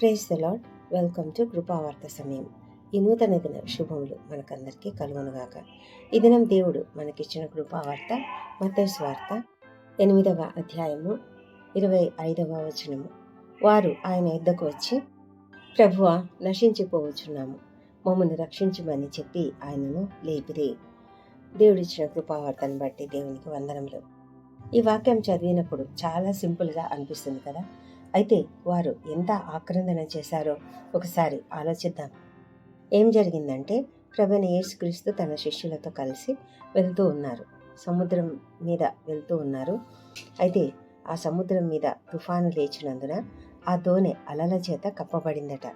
Praise the lord welcome to Krupavartha సమయం. ఈ నూతన దిన శుభములు మనకందరికీ కలుగునుగాక. ఈ దినం దేవుడు మనకిచ్చిన కృపావార్త మత్తయి వార్త ఎనిమిదవ అధ్యాయము ఇరవై ఐదవ వచనము. వారు ఆయన యుద్ధకు వచ్చి ప్రభువ నశించిపోవచ్చున్నాము. మమ్మల్ని రక్షించమని చెప్పి ఆయనను లేపిరి. దేవుడిచ్చిన కృపావార్తను బట్టి దేవునికి వందనములు. ఈ వాక్యం చదివినప్పుడు చాలా సింపుల్గా అనిపిస్తుంది కదా? అయితే వారు ఎంత ఆక్రందన చేశారో ఒకసారి ఆలోచిద్దాం. ఏం జరిగిందంటే ప్రభుని యేసుక్రీస్తు తన శిష్యులతో కలిసి వెళ్తూ ఉన్నారు. సముద్రం మీద వెళ్తూ ఉన్నారు. అయితే ఆ సముద్రం మీద తుఫాను లేచినందున ఆ దోణి అలల చేత కప్పబడిందట.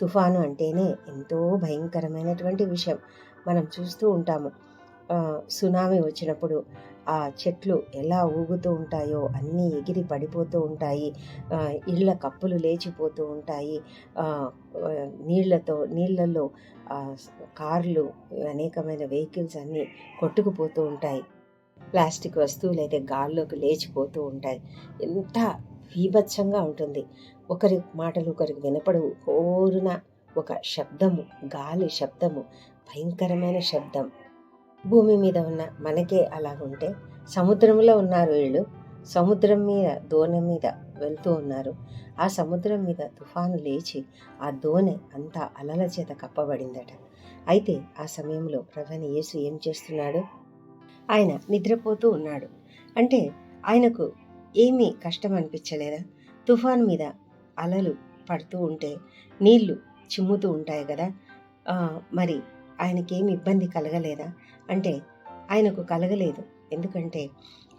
తుఫాను అంటేనే ఎంతో భయంకరమైనటువంటి విషయం. మనం చూస్తూ ఉంటాము. సునామీ వచ్చినప్పుడు ఆ చెట్లు ఎలా ఊగుతూ ఉంటాయో అన్నీ ఎగిరి పడిపోతూ ఉంటాయి. ఇళ్ళ కప్పులు లేచిపోతూ ఉంటాయి. నీళ్ళతో నీళ్ళలో కార్లు అనేకమైన వెహికల్స్ అన్నీ కొట్టుకుపోతూ ఉంటాయి. ప్లాస్టిక్ వస్తువులు అయితే గాల్లోకి లేచిపోతూ ఉంటాయి. ఎంత వీభత్సంగా ఉంటుంది. ఒకరి మాటలు ఒకరికి వినపడవు. కోరున ఒక శబ్దము గాలి శబ్దము భయంకరమైన శబ్దం. భూమి మీద ఉన్న మనకే అలాగుంటే సముద్రంలో ఉన్నారు వీళ్ళు. సముద్రం మీద దోణి మీద వెళ్తూ ఉన్నారు. ఆ సముద్రం మీద తుఫాను లేచి ఆ దోణి అంతా అలల చేత కప్పబడిందట. అయితే ఆ సమయంలో ప్రధాని యేసు ఏం చేస్తున్నాడు? ఆయన నిద్రపోతూ ఉన్నాడు. అంటే ఆయనకు ఏమీ కష్టం అనిపించలేదా తుఫాన్ మీద అలలు పడుతూ ఉంటే నీళ్ళు చిమ్ముతూ ఉంటాయి కదా? మరి ఆయనకేమి ఇబ్బంది కలగలేదా? అంటే ఆయనకు కలగలేదు. ఎందుకంటే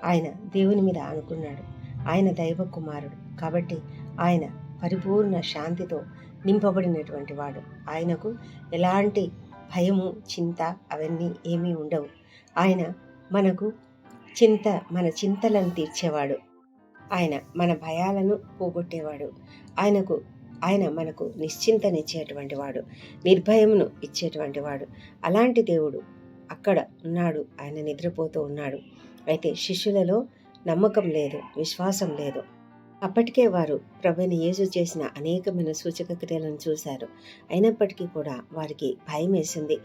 ఆయన దేవుని మీద అనుకున్నాడు ఆయన దైవ కుమారుడు. కాబట్టి ఆయన పరిపూర్ణ శాంతితో నింపబడినటువంటి వాడు. ఆయనకు ఎలాంటి భయము చింత అవన్నీ ఏమీ ఉండవు. ఆయన మనకు చింత మన చింతలను తీర్చేవాడు. ఆయన మన భయాలను పోగొట్టేవాడు. ఆయనకు ఆయన మనకు నిశ్చింతనిచ్చేటువంటి వాడు. నిర్భయమును ఇచ్చేటువంటి వాడు. అలాంటి దేవుడు అక్కడ ఉన్నాడు. ఆయన నిద్రపోతూ ఉన్నాడు. అయితే శిష్యులలో నమ్మకం లేదు విశ్వాసం లేదు. అప్పటికే వారు ప్రభుని యేసు చేసిన అనేకమైన సూచక క్రియలను చూశారు. అయినప్పటికీ కూడా వారికి భయం వేసింది.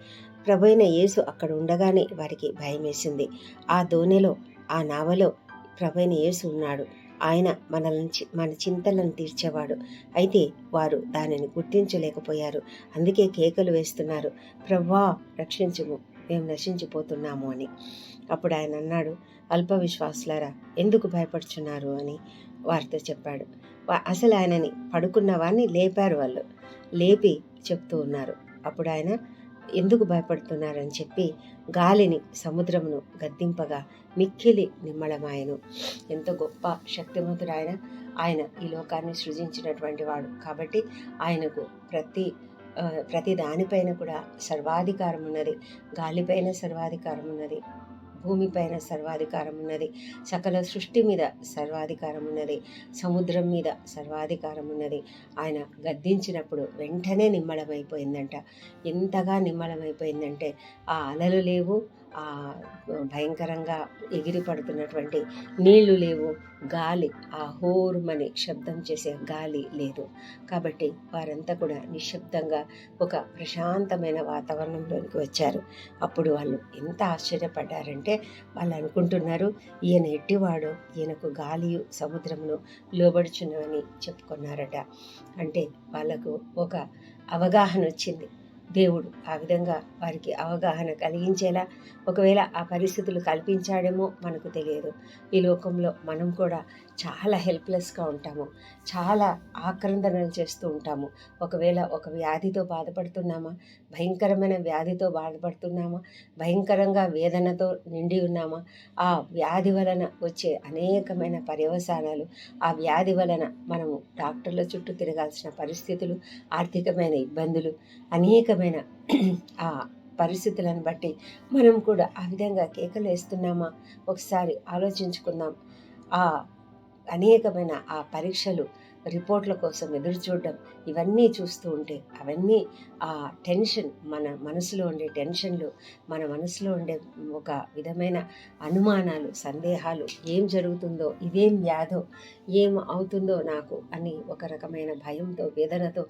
ప్రభు అయిన యేసు అక్కడ ఉండగానే వారికి భయం వేసింది. ఆ దోణిలో ఆ నావలో ప్రభు అయిన యేసు ఉన్నాడు. ఆయన మనల్ని మన చింతలను తీర్చేవాడు. అయితే వారు దానిని గుర్తించలేకపోయారు. అందుకే కేకలు వేస్తున్నారు. ప్రభా రక్షించుము. మేము నశించిపోతున్నాము అని. అప్పుడు ఆయన అన్నాడు అల్ప విశ్వాసులారా ఎందుకు భయపడుచున్నారు? అని వారితో చెప్పాడు. అసలు ఆయనని పడుకున్న వారిని లేపారు వాళ్ళు. లేపి చెప్తూ ఉన్నారు. అప్పుడు ఆయన ఎందుకు భయపడుతున్నారని చెప్పి గాలిని సముద్రమును గద్దింపగా మిక్కిలి నిమ్మళమాయను ఎంత గొప్ప శక్తివంతుడు ఆయన. ఆయన ఈ లోకాన్ని సృజించినటువంటి వాడు. కాబట్టి ఆయనకు ప్రతి ప్రతి దానిపైన కూడా సర్వాధికారం ఉన్నది. గాలిపైన సర్వాధికారం ఉన్నది. భూమిపైన సర్వాధికారం ఉన్నది. సకల సృష్టి మీద సర్వాధికారం ఉన్నది. సముద్రం మీద సర్వాధికారం ఉన్నది. ఆయన గద్దించినప్పుడు వెంటనే నిమ్మళమైపోయిందంట ఎంతగా నిమ్మళమైపోయిందంటే ఆ అలలు లేవు భయంకరంగా ఎగిరి పడుతున్నటువంటి నీళ్ళు లేవు. గాలి ఆ హోరుమని శబ్దం చేసే గాలి లేదు. కాబట్టి వారంతా కూడా నిశ్శబ్దంగా ఒక ప్రశాంతమైన వాతావరణంలోనికి వచ్చారు. అప్పుడు వాళ్ళు ఎంత ఆశ్చర్యపడ్డారంటే వాళ్ళు అనుకుంటున్నారు ఈయన ఎట్టివాడో ఈయనకు గాలియు సముద్రమును లోబడుచున్నవని చెప్పుకున్నారట. అంటే వాళ్ళకు ఒక అవగాహన వచ్చింది. దేవుడు ఆ విధంగా వారికి అవగాహన కలిగించేలా ఒకవేళ ఆ పరిస్థితులు కల్పించాడేమో మనకు తెలియదు. ఈ లోకంలో మనం కూడా చాలా హెల్ప్లెస్గా ఉంటాము. చాలా ఆక్రందనలు చేస్తూ ఉంటాము. ఒకవేళ ఒక వ్యాధితో బాధపడుతున్నామా? భయంకరమైన వ్యాధితో బాధపడుతున్నామా? భయంకరంగా వేదనతో నిండి ఉన్నామా? ఆ వ్యాధి వలన వచ్చే అనేకమైన పర్యవసానాలు ఆ వ్యాధి వలన మనము డాక్టర్ల చుట్టూ తిరగాల్సిన పరిస్థితులు ఆర్థికమైన ఇబ్బందులు అనేకమైన ఆ పరిస్థితులను బట్టి మనం కూడా ఆ విధంగా కేకలు వేస్తున్నామా? ఒకసారి ఆలోచించుకుందాం. ఆ అనేకమైన ఆ పరీక్షలు రిపోర్ట్ల కోసం ఎదురు చూడడం ఇవన్నీ చూస్తూ ఉంటే అవన్నీ ఆ టెన్షన్ మన మనసులో ఉండే టెన్షన్లు మన మనసులో ఉండే ఒక విధమైన అనుమానాలు సందేహాలు ఏం జరుగుతుందో ఇదేం వ్యాధో ఏం అవుతుందో నాకు అని ఒక రకమైన భయంతో వేదనతో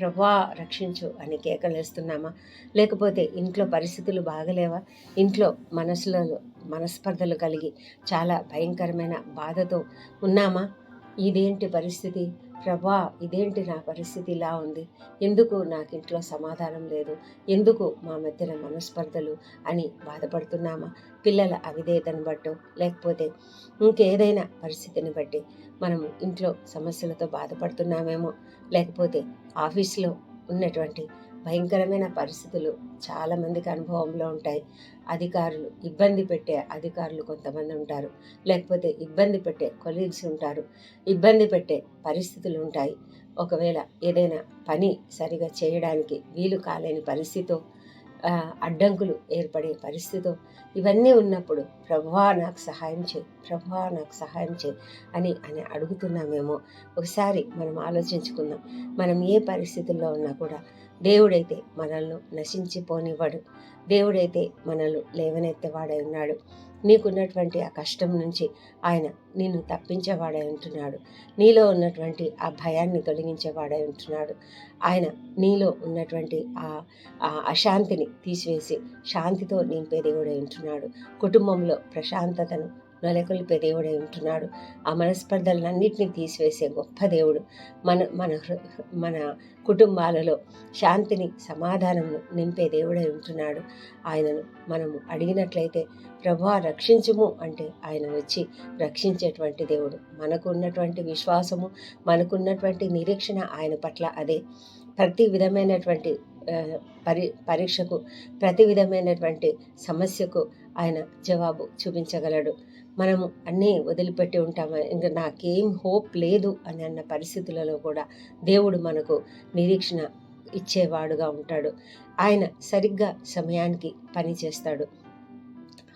ప్రభా రక్షించు అని కేకలేస్తున్నామా లేకపోతే ఇంట్లో పరిస్థితులు బాగలేవా? ఇంట్లో మనసులో మనస్పర్ధలు కలిగి చాలా భయంకరమైన బాధతో ఉన్నామా? ఇదేంటి పరిస్థితి? ప్రభా ఇదేంటి నా పరిస్థితి? ఇలా ఉంది. ఎందుకు నాకు ఇంట్లో సమాధానం లేదు? ఎందుకు మా మధ్యన మనస్పర్ధలు? అని బాధపడుతున్నామా? పిల్లల అవిధేయతను బట్టో లేకపోతే ఇంకేదైనా పరిస్థితిని బట్టి మనము ఇంట్లో సమస్యలతో బాధపడుతున్నామేమో? లేకపోతే ఆఫీస్లో ఉన్నటువంటి భయంకరమైన పరిస్థితులు చాలామందికి అనుభవంలో ఉంటాయి. అధికారులు ఇబ్బంది పెట్టే అధికారులు కొంతమంది ఉంటారు. లేకపోతే ఇబ్బంది పెట్టే కొలీగ్స్ ఉంటారు. ఇబ్బంది పెట్టే పరిస్థితులు ఉంటాయి. ఒకవేళ ఏదైనా పని సరిగా చేయడానికి వీలు కాలేని పరిస్థితితో అడ్డంకులు ఏర్పడే పరిస్థితులు ఇవన్నీ ఉన్నప్పుడు ప్రభువా నాకు సహాయం చేయి ప్రభువా నాకు సహాయం చేయి అని అని అడుగుతున్నామేమో. ఒకసారి మనం ఆలోచించుకుందాం. మనం ఏ పరిస్థితుల్లో ఉన్నా కూడా దేవుడైతే మనల్ని నశించిపోనివ్వడు. దేవుడైతే మనల్ని లేవనెత్తేవాడై ఉన్నాడు. నీకున్నటువంటి ఆ కష్టం నుంచి ఆయన నిన్ను తప్పించేవాడై ఉంటున్నాడు. నీలో ఉన్నటువంటి ఆ భయాన్ని తొలగించేవాడై ఉంటున్నాడు. ఆయన నీలో ఉన్నటువంటి ఆ అశాంతిని తీసివేసి శాంతితో నింపే దేవుడై ఉంటున్నాడు. కుటుంబంలో ప్రశాంతతను నెలకొల్పే దేవుడై ఉంటున్నాడు. ఆ మనస్పర్ధలన్నింటినీ తీసివేసే గొప్ప దేవుడు మన మన మన కుటుంబాలలో శాంతిని సమాధానమును నింపే దేవుడై ఉంటున్నాడు. ఆయనను మనము అడిగినట్లయితే ప్రభా రక్షించుము అంటే ఆయన వచ్చి రక్షించేటువంటి దేవుడు. మనకు ఉన్నటువంటి విశ్వాసము మనకున్నటువంటి నిరీక్షణ ఆయన పట్ల అదే. ప్రతి విధమైనటువంటి పరి పరీక్షకు ప్రతి విధమైనటువంటి సమస్యకు ఆయన జవాబు చూపించగలడు. మనము అన్నీ వదిలిపెట్టి ఉంటాము. ఇంకా నాకేం హోప్ లేదు అని అన్న పరిస్థితులలో కూడా దేవుడు మనకు నిరీక్షణ ఇచ్చేవాడుగా ఉంటాడు. ఆయన సరిగ్గా సమయానికి పని చేస్తాడు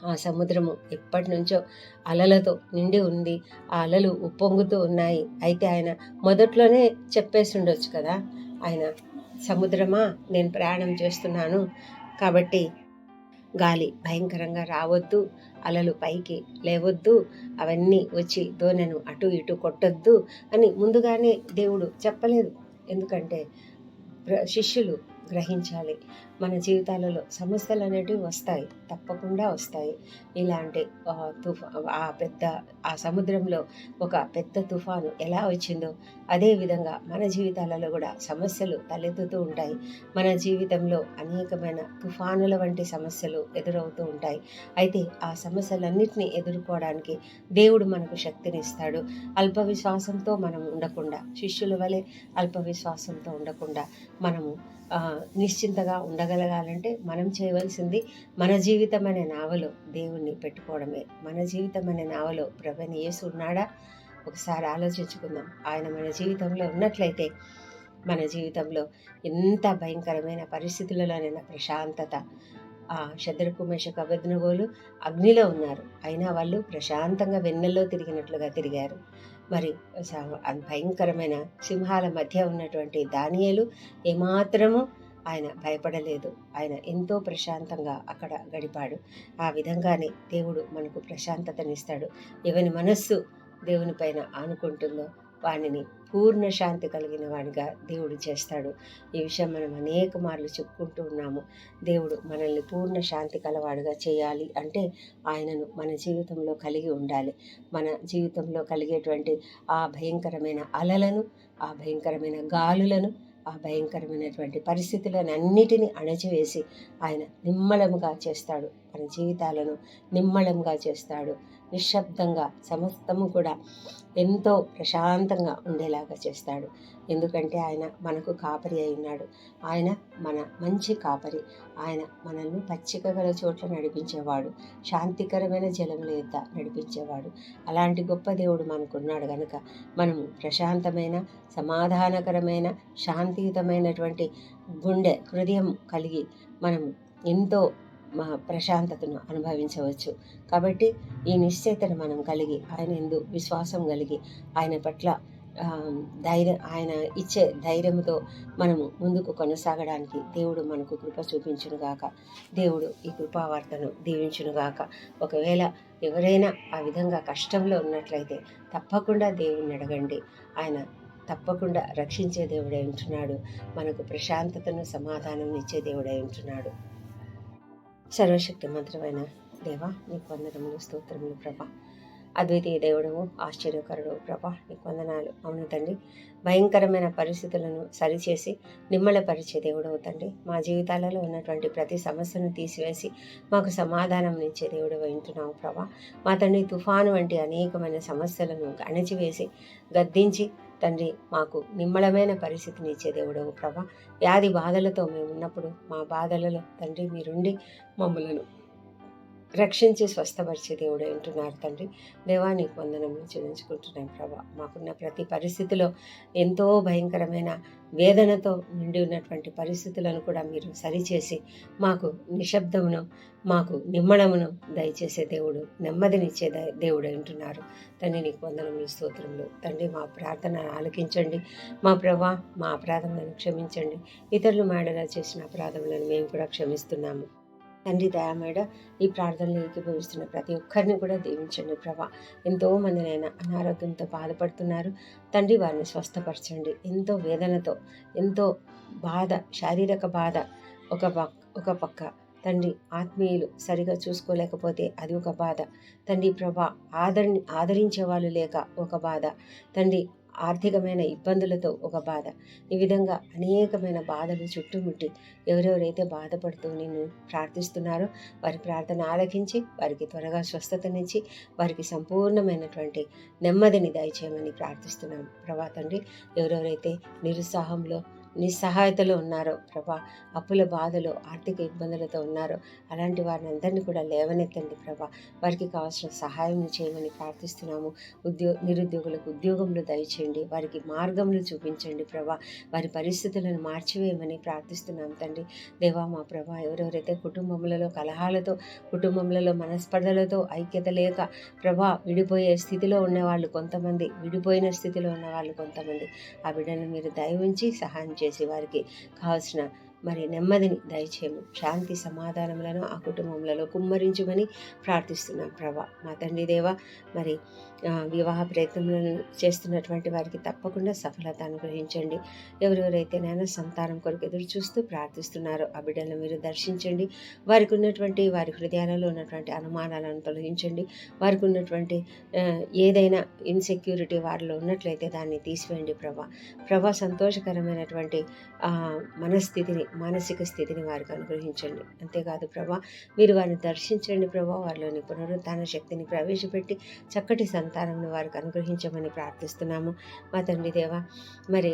ఆ సముద్రము ఎప్పటి నుంచో అలలతో నిండి ఉంది. ఆ అలలు ఉప్పొంగుతూ ఉన్నాయి. అయితే ఆయన మొదట్లోనే చెప్పేసి ఉండొచ్చు కదా? ఆయన సముద్రమా? నేను ప్రయాణం చేస్తున్నాను. కాబట్టి గాలి భయంకరంగా రావద్దు. అలలు పైకి లేవద్దు. అవన్నీ వచ్చి దోనెను అటు ఇటు కొట్టొద్దు అని ముందుగానే దేవుడు చెప్పలేదు. ఎందుకంటే శిష్యులు గ్రహించాలి. మన జీవితాలలో సమస్యలు అనేటివి వస్తాయి తప్పకుండా వస్తాయి. ఇలాంటి తుఫా ఆ పెద్ద ఆ సముద్రంలో ఒక పెద్ద తుఫాను ఎలా వచ్చిందో అదేవిధంగా మన జీవితాలలో కూడా సమస్యలు తలెత్తుతూ ఉంటాయి. మన జీవితంలో అనేకమైన తుఫానుల వంటి సమస్యలు ఎదురవుతూ ఉంటాయి. అయితే ఆ సమస్యలన్నింటినీ ఎదుర్కోవడానికి దేవుడు మనకు శక్తినిస్తాడు. అల్ప విశ్వాసంతో మనం ఉండకుండా శిష్యుల వలె అల్ప విశ్వాసంతో ఉండకుండా మనము నిశ్చింతగా ఉండగలగాలంటే మనం చేయవలసింది మన జీవితం అనే నావలో దేవుణ్ణి పెట్టుకోవడమే. మన జీవితం అనే నావలో ప్రభని యేసు ఉన్నాడా? ఒకసారి ఆలోచించుకుందాం. ఆయన మన జీవితంలో ఉన్నట్లయితే మన జీవితంలో ఎంత భయంకరమైన పరిస్థితులలోనైనా ప్రశాంతత ఆ శద్రకు కబెద్నగోలు అగ్నిలో ఉన్నారు. అయినా వాళ్ళు ప్రశాంతంగా వెన్నెల్లో తిరిగినట్లుగా తిరిగారు. మరి భయంకరమైన సింహాల మధ్య ఉన్నటువంటి దానియలు ఏమాత్రము ఆయన భయపడలేదు. ఆయన ఎంతో ప్రశాంతంగా అక్కడ గడిపాడు. ఆ విధంగానే దేవుడు మనకు ప్రశాంతతనిస్తాడు. ఎవని మనస్సు దేవుని పైన ఆనుకుంటుందో వాడిని పూర్ణ శాంతి కలిగిన వాడిగా దేవుడు చేస్తాడు. ఈ విషయం మనం అనేక మార్లు చెప్పుకుంటూ ఉన్నాము. దేవుడు మనల్ని పూర్ణ శాంతి కలవాడుగా చేయాలి అంటే ఆయనను మన జీవితంలో కలిగి ఉండాలి. మన జీవితంలో కలిగేటువంటి ఆ భయంకరమైన అలలను ఆ భయంకరమైన గాలులను ఆ భయంకరమైనటువంటి పరిస్థితులను అన్నిటినీ అణచివేసి ఆయన నిమ్మళముగా చేస్తాడు. మన జీవితాలను నిమ్మళంగా చేస్తాడు. నిశ్శబ్దంగా సమస్తము కూడా ఎంతో ప్రశాంతంగా ఉండేలాగా చేస్తాడు. ఎందుకంటే ఆయన మనకు కాపరి అయి ఉన్నాడు. ఆయన మన మంచి కాపరి. ఆయన మనల్ని పచ్చిక గల చోట్ల నడిపించేవాడు. శాంతికరమైన జలముల యొద్ద నడిపించేవాడు. అలాంటి గొప్ప దేవుడు మనకున్నాడు కనుక మనము ప్రశాంతమైన సమాధానకరమైన శాంతియుతమైనటువంటి గుండె హృదయం కలిగి మనము ఎంతో మా ప్రశాంతతను అనుభవించవచ్చు. కాబట్టి ఈ నిశ్చయితను మనం కలిగి ఆయన ఎందు విశ్వాసం కలిగి ఆయన పట్ల ధైర్యం ఆయన ఇచ్చే ధైర్యంతో మనం ముందుకు కొనసాగడానికి దేవుడు మనకు కృప చూపించునుగాక దేవుడు ఈ కృపావార్తను దీవించునుగాక ఒకవేళ ఎవరైనా ఆ విధంగా కష్టంలో ఉన్నట్లయితే తప్పకుండా దేవుణ్ణి అడగండి. ఆయన తప్పకుండా రక్షించే దేవుడై ఉంటున్నాడు. మనకు ప్రశాంతతను సమాధానం ఇచ్చే దేవుడై ఉంటున్నాడు. సర్వశక్తి మంత్రమైన దేవా నీకు వందనములు స్తోత్రములు ప్రభా. అద్వితీయ దేవుడవు ఆశ్చర్యకరుడు ప్రభా నీకు వందనాలు. అవును తండ్రి భయంకరమైన పరిస్థితులను సరిచేసి నిమ్మలపరిచే దేవుడవు తండ్రి. మా జీవితాలలో ఉన్నటువంటి ప్రతి సమస్యను తీసివేసి మాకు సమాధానం ఇచ్చే దేవుడు వింటున్నావు ప్రభా. మా తండ్రి తుఫాను వంటి అనేకమైన సమస్యలను అణచివేసి గద్దించి తండ్రి మాకు నిమ్మళమైన పరిస్థితిని ఇచ్చే దేవుడవు ప్రభ. వ్యాధి బాధలతో మేము ఉన్నప్పుడు మా బాధలలో తండ్రి మీరుండి మమ్మలను రక్షించి స్వస్థపరిచే దేవుడు అంటున్నారు తండ్రి. దేవానికి వందనములు చెల్లించుకుంటున్నాం ప్రభా. మాకున్న ప్రతి పరిస్థితిలో ఎంతో భయంకరమైన వేదనతో నిండి ఉన్నటువంటి పరిస్థితులను కూడా మీరు సరిచేసి మాకు నిశ్శబ్దమును మాకు నిమ్మడమును దయచేసే దేవుడు నెమ్మదినిచ్చే దేవుడు అంటున్నారు తండ్రి నీకు వందనములు స్తోత్రములు. తండ్రి మా ప్రార్థన ఆలకించండి. మా ప్రభా మా అపరాధములను క్షమించండి. ఇతరులు మాడలా చేసిన అపరాధములను మేము కూడా క్షమిస్తున్నాము. తండ్రి దయామేడ ఈ ప్రార్థనలు ఏకీభవిస్తున్న ప్రతి ఒక్కరిని కూడా దీవించండి ప్రభా. ఎంతో మందినైనా అనారోగ్యంతో బాధపడుతున్నారు. తండ్రి వారిని స్వస్థపరచండి. ఎంతో వేదనతో ఎంతో బాధ శారీరక బాధ ఒక పక్ ఒక పక్క తండ్రి ఆత్మీయులు సరిగా చూసుకోలేకపోతే అది ఒక బాధ. తండ్రి ప్రభా ఆదరి ఆదరించే వాళ్ళు లేక ఒక బాధ. తండ్రి ఆర్థికమైన ఇబ్బందులతో ఒక బాధ. ఈ విధంగా అనేకమైన బాధలు చుట్టుముట్టి ఎవరెవరైతే బాధపడుతూ నిన్ను ప్రార్థిస్తున్నారో వారి ప్రార్థన ఆలకించి వారికి త్వరగా స్వస్థతనిచ్చి వారికి సంపూర్ణమైనటువంటి నెమ్మదిని దయచేయమని ప్రార్థిస్తున్నాం. ప్రభా తండ్రి ఎవరెవరైతే నిరుత్సాహంలో నిస్సహాయతలో ఉన్నారో. ప్రభా అప్పుల బాధలు ఆర్థిక ఇబ్బందులతో ఉన్నారో. అలాంటి వారిని అందరినీ కూడా లేవనెత్తండి ప్రభా. వారికి కావాల్సిన సహాయం చేయమని ప్రార్థిస్తున్నాము. ఉద్యో నిరుద్యోగులకు ఉద్యోగములు దయచేయండి. వారికి మార్గములు చూపించండి ప్రభా. వారి పరిస్థితులను మార్చివేయమని ప్రార్థిస్తున్నాం తండ్రి. దేవా మా ప్రభా ఎవరెవరైతే కుటుంబములలో కలహాలతో కుటుంబములలో మనస్పర్ధలతో ఐక్యత లేక ప్రభా విడిపోయే స్థితిలో ఉన్నవాళ్ళు కొంతమంది విడిపోయిన స్థితిలో ఉన్న వాళ్ళు కొంతమంది ఆ బిడ్డను మీరు దయ ఉంచి సహాయం చేసి వారికి కావాల్సిన మరి నెమ్మదిని దయచేయము. శాంతి సమాధానములను ఆ కుటుంబంలో కుమ్మరించమని ప్రార్థిస్తున్నాం ప్రభా. మా తండ్రి దేవ మరి వివాహ ప్రయత్నములను చేస్తున్నటువంటి వారికి తప్పకుండా సఫలత అనుగ్రహించండి. ఎవరెవరైతే నేను సంతానం కొరకు ఎదురు చూస్తూ ప్రార్థిస్తున్నారో ఆ బిడ్డలను మీరు దర్శించండి. వారికి ఉన్నటువంటి వారి హృదయాలలో ఉన్నటువంటి అనుమానాలను తొలగించండి. వారికి ఉన్నటువంటి ఏదైనా ఇన్సెక్యూరిటీ వారిలో ఉన్నట్లయితే దాన్ని తీసివేయండి ప్రభా. ప్రభా సంతోషకరమైనటువంటి మనస్థితిని మానసిక స్థితిని వారికి అనుగ్రహించండి. అంతేకాదు ప్రభా మీరు వారిని దర్శించండి ప్రభా. వారిలోని పునరుద్ధాన శక్తిని ప్రవేశపెట్టి చక్కటి సంతానంను వారికి అనుగ్రహించమని ప్రార్థిస్తున్నాము. మా తండ్రి దేవ మరి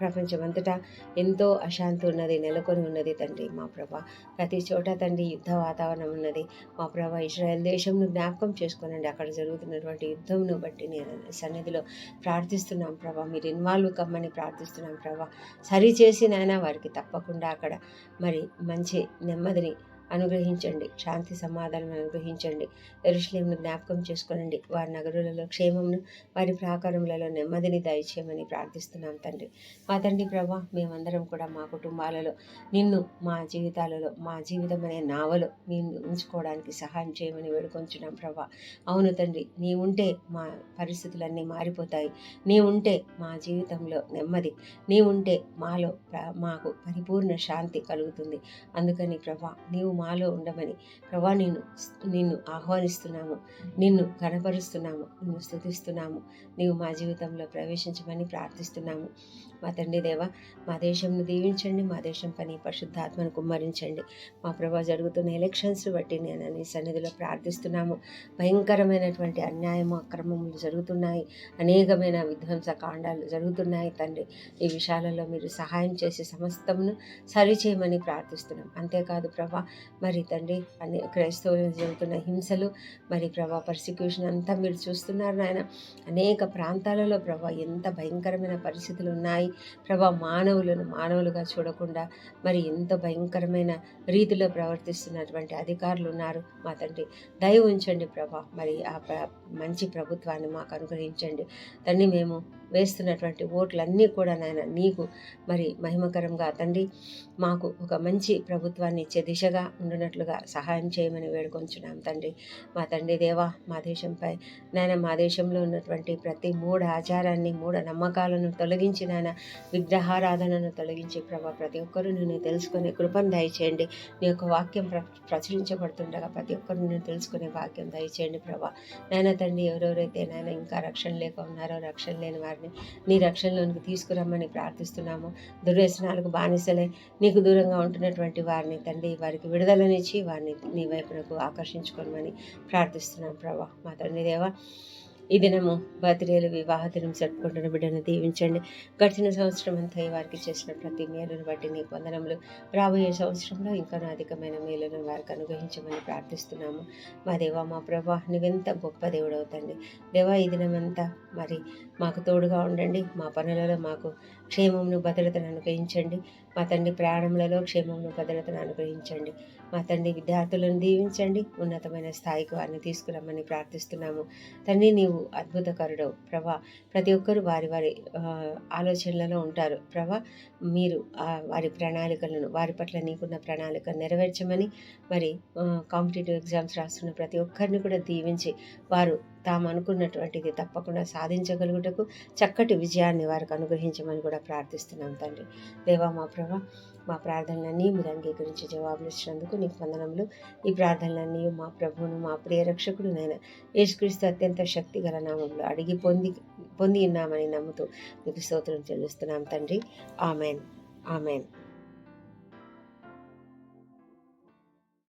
ప్రపంచమంతటా ఎంతో అశాంతి ఉన్నది నెలకొని ఉన్నది తండ్రి మా ప్రభా. ప్రతి చోట తండ్రి యుద్ధ వాతావరణం ఉన్నది. మా ప్రభా ఇజ్రాయెల్ దేశంను జ్ఞాపకం చేసుకోనండి. అక్కడ జరుగుతున్నటువంటి యుద్ధంను బట్టి నేను సన్నిధిలో ప్రార్థిస్తున్నాం ప్రభా. మీరు ఇన్వాల్వ్ కమ్మని ప్రార్థిస్తున్నాం ప్రభా. సరి చేసి నాయన వారికి తప్పకుండా అక్కడ మరి మంచి నెమ్మదిని అనుగ్రహించండి. శాంతి సమాధానం అనుగ్రహించండి. ఎరుషులేమును జ్ఞాపకం చేసుకోనండి. వారి నగరులలో క్షేమమును వారి ప్రాకారములలో నెమ్మదిని దయచేయమని ప్రార్థిస్తున్నాం తండ్రి. మా తండ్రి ప్రభా మేమందరం కూడా మా కుటుంబాలలో నిన్ను మా జీవితాలలో మా జీవితం అనే నావలో మేము ఉంచుకోవడానికి సహాయం చేయమని వేడుకొంచున్నాం ప్రభా. అవును తండ్రి నీ ఉంటే మా పరిస్థితులన్నీ మారిపోతాయి. నీ ఉంటే మా జీవితంలో నెమ్మది. నీ ఉంటే మాలో మాకు పరిపూర్ణ శాంతి కలుగుతుంది. అందుకని ప్రభా నీవు మాలో ఉండమని. ప్రభా నిన్ను నిన్ను ఆహ్వానిస్తున్నాము. నిన్ను కనపరుస్తున్నాము నిన్ను స్థుతిస్తున్నాము. నీవు మా జీవితంలో ప్రవేశించమని ప్రార్థిస్తున్నాము. మా తండ్రి దేవ మా దేశంను దీవించండి. మా దేశం పని పరిశుద్ధాత్మను కుమ్మరించండి. మా ప్రభా జరుగుతున్న ఎలక్షన్స్ బట్టి నేను నీ సన్నిధిలో ప్రార్థిస్తున్నాము. భయంకరమైనటువంటి అన్యాయము అక్రమములు జరుగుతున్నాయి. అనేకమైన విధ్వంస కాండాలు జరుగుతున్నాయి తండ్రి. ఈ విషయాలలో మీరు సహాయం చేసి సమస్తమును సరిచేయమని ప్రార్థిస్తున్నాం. అంతేకాదు ప్రభా మరి తండ్రి అన్ని క్రైస్తవులు జరుగుతున్న హింసలు మరి ప్రభా పర్సిక్యూషన్ అంతా మీరు చూస్తున్నారు నాయన. అనేక ప్రాంతాలలో ప్రభా ఎంత భయంకరమైన పరిస్థితులు ఉన్నాయి. ప్రభా మానవులను మానవులుగా చూడకుండా మరి ఎంత భయంకరమైన రీతిలో ప్రవర్తిస్తున్నటువంటి అధికారులు ఉన్నారు. మా తండ్రి దయ ఉంచండి ప్రభా. మరి ఆ మంచి ప్రభుత్వాన్ని మాకు అనుగ్రహించండి. తండ్రి మేము వేస్తున్నటువంటి ఓట్లన్నీ కూడా నాయన నీకు మరి మహిమకరంగా తండ్రి మాకు ఒక మంచి ప్రభుత్వాన్ని ఇచ్చే దిశగా ఉండునట్లుగా సహాయం చేయమని వేడుకొంచున్నాం తండ్రి. మా తండ్రి దేవా మా దేశంపై నాయన మా దేశంలో ఉన్నటువంటి ప్రతి మూఢ ఆచారాన్ని మూఢ నమ్మకాలను తొలగించి నాయన విగ్రహారాధనను తొలగించి ప్రభా ప్రతి ఒక్కరూ నేను తెలుసుకునే కృపను దయచేయండి. నీ యొక్క వాక్యం ప్ర ప్రచురించబడుతుండగా ప్రతి ఒక్కరు నేను తెలుసుకునే వాక్యం దయచేయండి ప్రభా. నాయన తండ్రి ఎవరెవరైతే నాయన ఇంకా రక్షణ లేక ఉన్నారో రక్షణ లేని వారిని నీ రక్షణలోనికి తీసుకురమ్మని ప్రార్థిస్తున్నాము. దుర్వ్యసనాలకు బానిసలే నీకు దూరంగా ఉంటున్నటువంటి వారిని తండ్రి వారికి విడుదలనిచ్చి వారిని నీ వైపునకు ఆకర్షించుకోమని ప్రార్థిస్తున్నాం ప్రభా. మా తండ్రి దేవా ఈ దినము బర్త్డేలు వివాహ దినం జరుపుకుంటున్న బిడ్డను దీవించండి. గడిచిన సంవత్సరం అంతా వారికి చేసిన ప్రతి మేలును బట్టి నీ పొందనములు రాబోయే సంవత్సరంలో ఇంకా అధికమైన మేలును వారికి అనుగ్రహించమని ప్రార్థిస్తున్నాము. మా దేవా మా ప్రభా నువ్వెంత గొప్ప దేవుడు అవుతండి దేవా ఈ దినమంతా మరి మాకు తోడుగా ఉండండి. మా పనులలో మాకు క్షేమమును భద్రతను అనుగ్రహించండి. మా తండ్రి ప్రయాణములలో క్షేమమును భద్రతను అనుగ్రహించండి. మా తండ్రి విద్యార్థులను దీవించండి. ఉన్నతమైన స్థాయికి వారిని తీసుకురమ్మని ప్రార్థిస్తున్నాము. తండ్రి నీవు అద్భుతకరుడు ప్రభా ప్రతి ఒక్కరు వారి వారి ఆలోచనలలో ఉంటారు. ప్రభా మీరు వారి ప్రణాళికలను వారి పట్ల నీకున్న ప్రణాళిక నెరవేర్చమని మరి కాంపిటేటివ్ ఎగ్జామ్స్ రాస్తున్న ప్రతి ఒక్కరిని కూడా దీవించి వారు తాము అనుకున్నటువంటిది తప్పకుండా సాధించగలుగుటకు చక్కటి విజయాన్ని వారికి అనుగ్రహించమని కూడా ప్రార్థిస్తున్నాం తండ్రి. దేవా మా ప్రభా మా ప్రార్థనలన్నీ మీరు అంగీకరించి జవాబులు ఇచ్చినందుకు నీకు వందనములు. ఈ ప్రార్థనలన్నీ మా ప్రభువును మా ప్రియ రక్షకుడు నైనా యేసుక్రీస్తు అత్యంత శక్తి గల నామంలో అడిగి పొంది పొంది ఉన్నామని నమ్ముతూ నీకు స్తోత్రం చెల్లిస్తున్నాం తండ్రి. ఆమెన్. ఆమెన్.